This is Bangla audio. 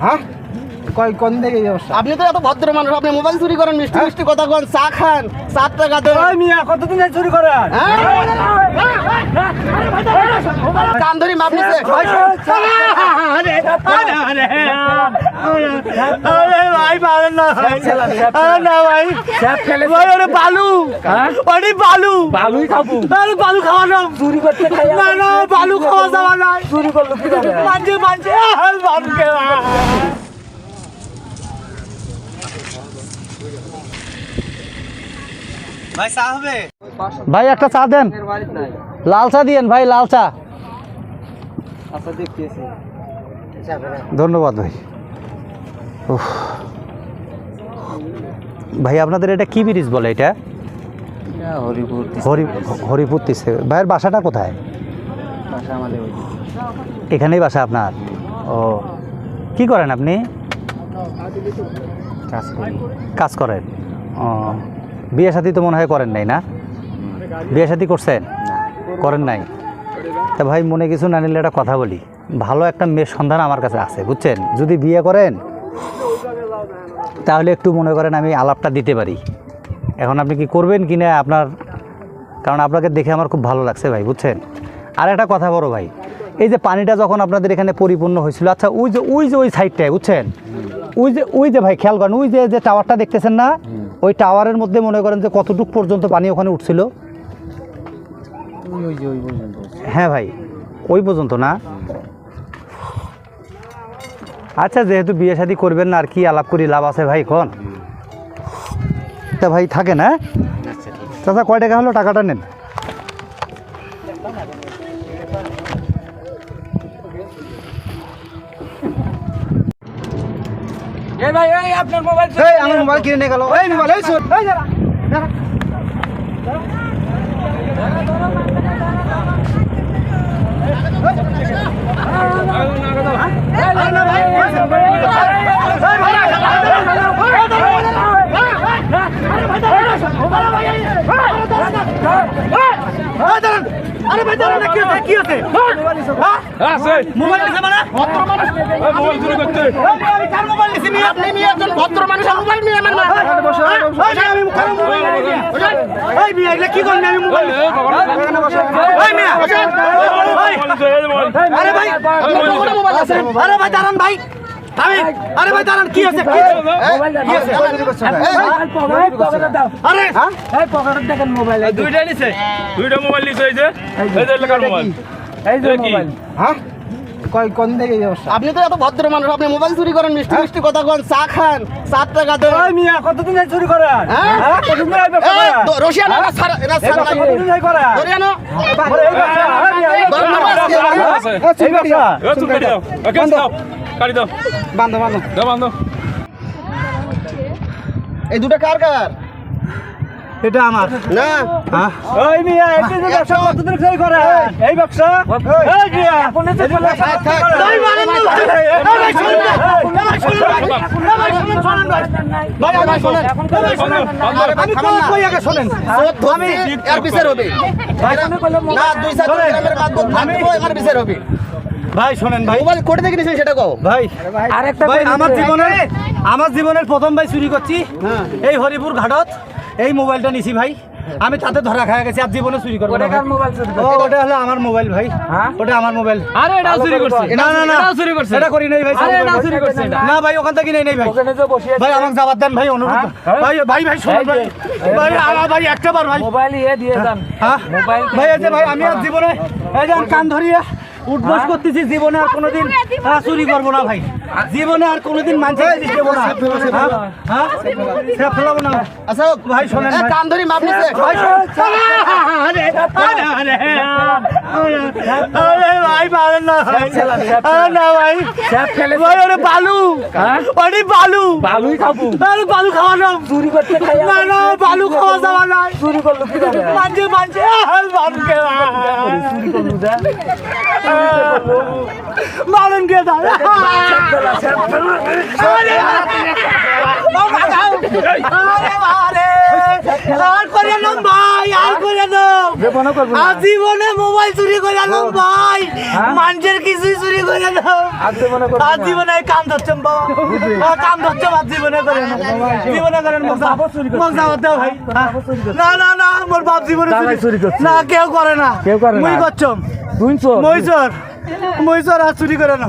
হ্যাঁ কয় কোন থেকে আপনি তো এত ভদ্র মানুষ আপনি মোবাইল চুরি করেন মিষ্টি মিষ্টি কথা কন চা খান সাত টাকা দেন ওই মিয়া কতদিন চুরি করে হ্যাঁ? কান ধরি মাপ নিছে ভাই পারেন না আরে না ভাই ভাই ওরে বালু ওরে বালু বালুই খাব আরে বালু খাওয়া না চুরি করতে খাই না না বালু খাওয়া যাওয়া না চুরি করল কি মানছে মানছে বালুকে ভাই একটা চা দেন। লাল চা দিয়েন ভাই লাল চা। আচ্ছা ধন্যবাদ ভাই। ভাই আপনাদের এটা কি ব্রিজ বলে এটা? হরিপুর হরি হরিপুর তিসে ভাইয়ের বাসাটা কোথায়? ভাষা আমাদের ওই এখানেই বাসা আপনার? ও। কি করেন আপনি? কাজ করেন। ও। বিয়ে সাথী তো মনে হয় করেন নাই না? বিয়ে সাথী করছেন করেন নাই। তা ভাই, মনে কিছু না নিলে একটা কথা বলি। ভালো একটা মেয়ের সন্ধান আমার কাছে আছে, বুঝছেন? যদি বিয়ে করেন, তাহলে একটু মনে করেন আমি আলাপটা দিতে পারি। এখন আপনি কি করবেন কি না আপনার, কারণ আপনাকে দেখে আমার খুব ভালো লাগছে ভাই, বুঝছেন? আর একটা কথা বড় ভাই, এই যে পানিটা যখন আপনাদের এখানে পরিপূর্ণ হয়েছিল আচ্ছা ওই যে ওই যে, ওই সাইডটায় বুঝছেন? ওই যে ওই যে ভাই, খেয়াল করেন, ওই যে যে টাওয়ারটা দেখতেছেন না? ওই টাওয়ারের মধ্যে মনে করেন যে কতটুক পর্যন্ত পানি ওখানে উঠছিল? হ্যাঁ ভাই ওই পর্যন্ত না? আচ্ছা যেহেতু বিয়ে শাদি করবেন না আর কি আলাপ করি লাভ আছে ভাই কোন তা ভাই থাকে না চাচা কয় টাকা হলো টাকাটা নেন? এই ভাই এই আপনার মোবাইল এই আমার মোবাইল কিনে নিয়ে গেল। এই মোবাইল এই শোন এই যারা আরে ভাই দাঁড়ান। কি আছে কি আছে? মোবাইল আছে মানে ভদ্র মানুষ মোবাইল চুরি করতে আমি কার মোবাইল নিছি মিয়া আপনি নিয়ে একজন ভদ্র মানুষ মোবাইল নিয়ে আমার না বসো আমি কার মোবাইল এই মিয়া এগুলা কি করলি আমি মোবাইল এই মিয়া আরে ভাই মোবাইল আছে আরে ভাই দাঁড়ান ভাই আরে ভাই দাঁড়ান কি আছে আরে এই পকেটে দেখেন মোবাইল দুইটা নিছে দুইটা মোবাইল নিছে এই যে এই যে মোবাইল এই যে মোবাইল। হ্যাঁ? কয় কোন থেকে আপনি তো এত ভদ্র মানুষ আপনি মোবাইল চুরি করেন মিষ্টি মিষ্টি কথা কন চা খান সাত টাকা দেন। ওই মিয়া কতদিন এই চুরি করে হ্যাঁ? হ্যাঁ? কতদিন না সারা সারা কতদিন রশিয়ানো এই ব্যবসা এই চুরি দাও। ওকে দাও। কাটি দাও। বান্ধ বান্ধ দাও বান্ধ এই দুটো কার কার? এটা আমার না হ্যাঁ ওই মিয়া এই যে ব্যবসা কতদিন করে এই ব্যবসা এই মিয়া আপনি তো বলে। ভাই মারেন না ভাই ভাই শুনুন ভাই শুনুন ভাই শুনুন শুনুন ভাই ভাই ভাই ভাই আমি কই কই আগে শুনেন এর বিচার হবে না দুই চার গ্রামের থাকব এর বিচার হবে ভাই শুনেন ভাই মোবাইল কোটে থেকে নিয়েছেন সেটা কও ভাই আরেকটা ভাই আমার। জীবনের আমার জীবনের প্রথম ভাই চুরি করছি এই হরিপুর ঘাটত এই মোবাইলটা নিছি ভাই। আমি তাতে ধরা খাওয়া গেছি আর জীবনে চুরি করব ও ওটা হলো আমার মোবাইল ভাই। হ্যাঁ? ওটা আমার মোবাইল। আরে এটা চুরি করছে। না না না চুরি করছে। এটা করি নাই ভাই আরে এটা চুরি করছে। না। ভাই ওখান থেকে নেই নাই ভাই। ভাই আমাকে যাবার দেন ভাই অনুরোধ। হ্যাঁ? ভাই ভাই ভাই শুনুন ভাই। ভাই আমার ভাই একটা বার ভাই। মোবাইল ইয়ে দিয়ে দেন। হ্যাঁ? মোবাইল ভাই এই যে ভাই আমি আর জীবনে এই যে কান ধরিয়া উঠবস করতেছি জীবনে আর কোনোদিন আহ, চুরি করব না ভাই। জীবনে আর কোনোদিন মানছে দেবো না। হ্যাঁ? হ্যাঁ ফেলাবো না। আচ্ছা ভাই শোনেন ভাই। কান ধরি মাপ নিছে। ভাই ভাই পারেন না না ভাই। ভাই ওরে বালু। হ্যাঁ? ওরে বালু। বালুই খাব। বালু খাওয়া না চুরি করতে না না বালু চুরি করল কি মানছে মানছে। বালুকে চুরি করল যা। মারুন কে দা আরে আরে আরে আর করে ভাই আর করে না আজীবনে মোবাইল চুরি করে আনলাম ভাই। মানুষের কিছুই চুরি করে আনলাম আর জীবনও করব না। আজীবনে কাম ধরছেন বাবা। কাম ধরছেন আজীবনে করেন। জীবনে করেন দাও ভাই। না না না মোর বাপ জীবনে চুরি করছে। না কেউ করে না। কেউ করে না। মুই করছম চোর। মই চোর। মই চোর আর চুরি করে না।